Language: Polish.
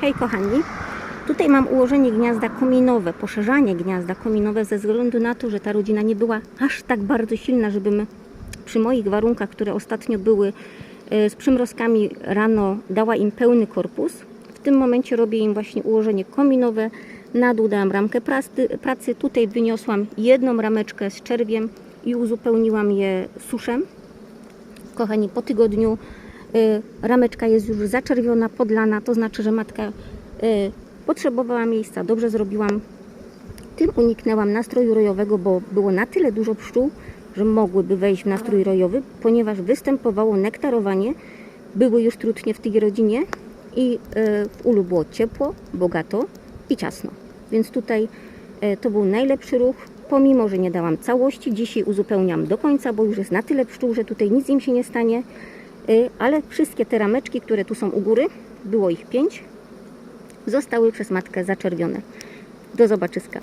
Hej kochani, tutaj mam ułożenie gniazda kominowe, poszerzanie gniazda kominowe ze względu na to, że ta rodzina nie była aż tak bardzo silna, żebym przy moich warunkach, które ostatnio były e, z przymrozkami rano, dała im pełny korpus. W tym momencie robię im właśnie ułożenie kominowe, na dół dałam ramkę pracy, tutaj wyniosłam jedną rameczkę z czerwiem i uzupełniłam je suszem. Kochani, po tygodniu rameczka jest już zaczerwiona, podlana, to znaczy, że matka y, potrzebowała miejsca, dobrze zrobiłam. Tym uniknęłam nastroju rojowego, bo było na tyle dużo pszczół, że mogłyby wejść w nastrój rojowy, ponieważ występowało nektarowanie, były już trutnie w tej rodzinie i y, w ulu było ciepło, bogato i ciasno. Więc tutaj y, to był najlepszy ruch, pomimo, że nie dałam całości. Dzisiaj uzupełniam do końca, bo już jest na tyle pszczół, że tutaj nic im się nie stanie. Y, Ale wszystkie te rameczki, które tu są u góry, było ich pięć, zostały przez matkę zaczerwione. Do zobaczyska.